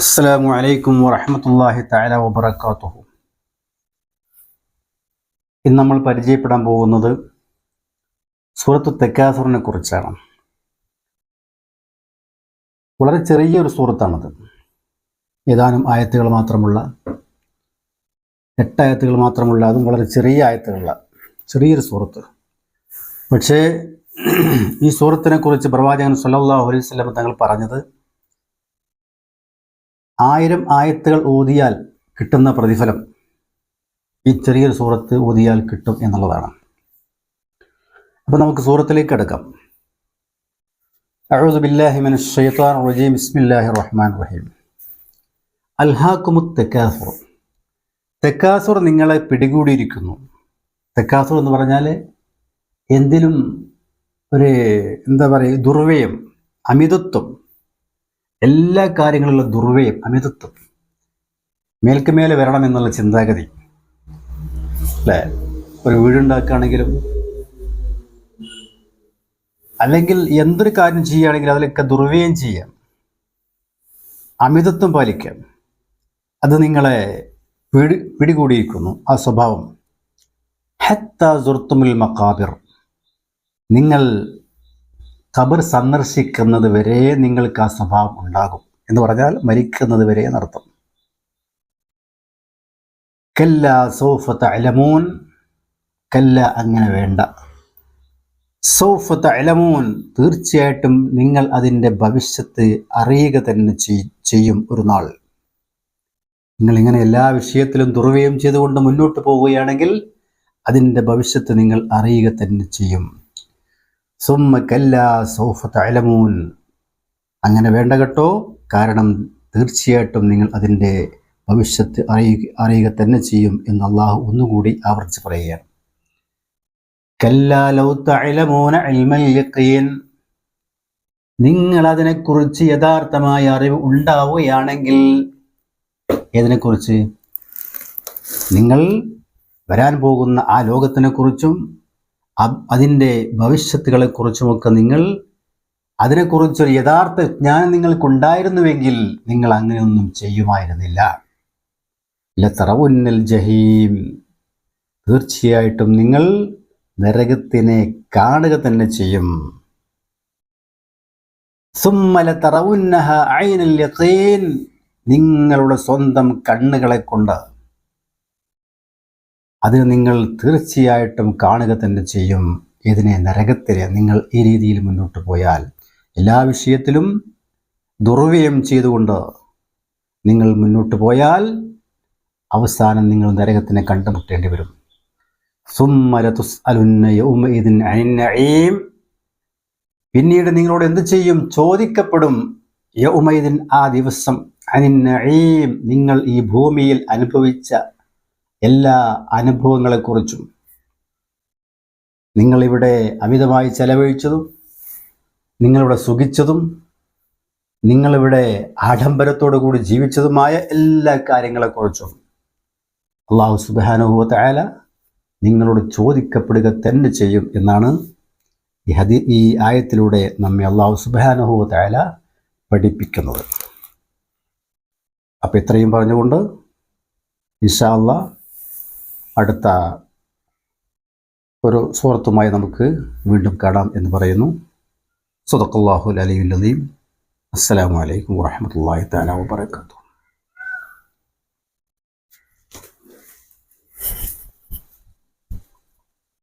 അസ്സലാമു അലൈക്കും വറഹമത്തല്ലാഹി തആല വബറകാതുഹു. ഇന്ന് നമ്മൾ പരിചയപ്പെടാൻ പോകുന്നത് സൂറത്തു തെക്കാസുറിനെ കുറിച്ചാണ്. വളരെ ചെറിയൊരു സൂറത്താണത്. ഏതാനും ആയത്തുകൾ മാത്രമുള്ള എട്ടായത്തുകൾ മാത്രമുള്ള അതും വളരെ ചെറിയ ആയത്തുകളുള്ള ചെറിയൊരു സൂറത്ത്. പക്ഷേ ഈ സൂറത്തിനെ കുറിച്ച് പ്രവാചകൻ സല്ലാഹു അലൈഹി തങ്ങൾ പറഞ്ഞത് ആയിരം ആയത്തുകൾ ഓതിയാൽ കിട്ടുന്ന പ്രതിഫലം ഈ ചെറിയൊരു സൂറത്ത് ഓതിയാൽ കിട്ടും എന്നുള്ളതാണ്. അപ്പോൾ നമുക്ക് സൂറത്തിലേക്ക് കിടക്കാം. അഊദു ബില്ലാഹി മിനശ് ശൈത്വാനിർ റജീം. ബിസ്മില്ലാഹിർ റഹ്മാനിർ റഹീം. അൽഹാക്കുമുത്ത് തെക്കാസുർ. നിങ്ങളെ പിടികൂടിയിരിക്കുന്നു. തെക്കാസുർ എന്ന് പറഞ്ഞാൽ എന്തിലും ഒരു എന്താ പറയുക ദുർവ്യയം അമിതത്വം എല്ലാ കാര്യങ്ങളിലുള്ള ദുർവ്യയം അമിതത്വം. മേൽക്കുമേലെ വരണം എന്നുള്ള ചിന്താഗതി. അല്ലേ? ഒരു വീടുണ്ടാക്കുകയാണെങ്കിലും അല്ലെങ്കിൽ എന്തൊരു കാര്യം ചെയ്യുകയാണെങ്കിലും അതിലൊക്കെ ദുർവ്യയം ചെയ്യാം. അമിതത്വം പാലിക്കാം. അത് നിങ്ങളെ പിടി പിടികൂടിയിരിക്കുന്നു. ആ സ്വഭാവം. ഹെത്ത സുർത്തുമുൽ മക്കാബിർ നിങ്ങൾ ഖബർ സന്ദർശിക്കുന്നത് വരെ നിങ്ങൾക്ക് ആ സ്വഭാവം ഉണ്ടാകും എന്ന് പറഞ്ഞാൽ മരിക്കുന്നത് വരെ എന്നർത്ഥം. കല്ല സൗഫത്ത് അലമൂൻ കല്ല അങ്ങനെ വേണ്ട. സൗഫത്ത് അലമൂൻ തീർച്ചയായിട്ടും നിങ്ങൾ അതിന്റെ ഭവിഷ്യത്ത് അറിയുക തന്നെ ചെയ്യും ഒരു നാൾ. നിങ്ങൾ ഇങ്ങനെ എല്ലാ വിഷയത്തിലും തുറവുകയും ചെയ്തുകൊണ്ട് മുന്നോട്ട് പോവുകയാണെങ്കിൽ അതിന്റെ ഭവിഷ്യത്ത് നിങ്ങൾ അറിയുക തന്നെ ചെയ്യും. സുമ്മ കല്ല സൗഫ അങ്ങനെ വേണ്ട കേട്ടോ. കാരണം തീർച്ചയായിട്ടും നിങ്ങൾ അതിന്റെ ഭവിഷ്യത്ത് അറിയുക അറിയുക തന്നെ ചെയ്യും എന്ന് അള്ളാഹു ഒന്നുകൂടി ആവർത്തിച്ച് പറയുകയാണ്. നിങ്ങൾ അതിനെക്കുറിച്ച് യഥാർത്ഥമായ അറിവ് ഉണ്ടാവുകയാണെങ്കിൽ ഏതിനെക്കുറിച്ച്? നിങ്ങൾ വരാൻ പോകുന്ന ആ ലോകത്തിനെക്കുറിച്ചും അതിന്റെ ഭവിഷ്യത്തുകളെക്കുറിച്ചുമൊക്കെ നിങ്ങൾ അതിനെക്കുറിച്ചൊരു യഥാർത്ഥ ജ്ഞാനം നിങ്ങൾക്കുണ്ടായിരുന്നുവെങ്കിൽ നിങ്ങൾ അങ്ങനെയൊന്നും ചെയ്യുമായിരുന്നില്ല. ലത്തറവുന്നൽ ജഹീം. തീർച്ചയായിട്ടും നിങ്ങൾ നരകത്തിനെ കാണുക തന്നെ ചെയ്യും. സുമ്മല തറവുന്നഹ ഐനൽ യഖീൻ. നിങ്ങളുടെ സ്വന്തം കണ്ണുകളെ കൊണ്ട് അതിന് നിങ്ങൾ തീർച്ചയായിട്ടും കാണുക തന്നെ ചെയ്യും. ഇതിനെ നരകത്തിന് നിങ്ങൾ ഈ രീതിയിൽ മുന്നോട്ട് പോയാൽ എല്ലാ വിഷയത്തിലും ദുർവ്യയം ചെയ്തുകൊണ്ട് നിങ്ങൾ മുന്നോട്ട് പോയാൽ അവസാനം നിങ്ങൾ നരകത്തിനെ കണ്ടുമുട്ടേണ്ടി വരും. പിന്നീട് നിങ്ങളോട് എന്ത് ചെയ്യും? ചോദിക്കപ്പെടും. യൗമൈദിൻ ആ ദിവസം അനിന്നഈം നിങ്ങൾ ഈ ഭൂമിയിൽ അനുഭവിച്ച എല്ലാ അനുഭവങ്ങളെക്കുറിച്ചും നിങ്ങളിവിടെ അമിതമായി ചെലവഴിച്ചതും നിങ്ങളിവിടെ സുഖിച്ചതും നിങ്ങളിവിടെ ആഡംബരത്തോടു കൂടി ജീവിച്ചതുമായ എല്ലാ കാര്യങ്ങളെക്കുറിച്ചും അള്ളാഹു സുബാനുഭവത്തായാല നിങ്ങളോട് ചോദിക്കപ്പെടുക തന്നെ ചെയ്യും എന്നാണ് ഈ ഹദി ഈ ആയത്തിലൂടെ നമ്മെ അള്ളാഹു സുബാനുഭവത്തായാല പഠിപ്പിക്കുന്നത്. അപ്പം ഇത്രയും പറഞ്ഞുകൊണ്ട് ഇൻഷാ അള്ളാഹ് അടുത്ത ഒരു സുഹൃത്തുമായി നമുക്ക് വീണ്ടും കാണാം എന്ന് പറയുന്നു. സുദക്കല്ലാഹു അലൈഹി അസ്സലാമു അലൈക്കും വാഹമത്തല്ലാഹി താല വാബർക്കാത്തു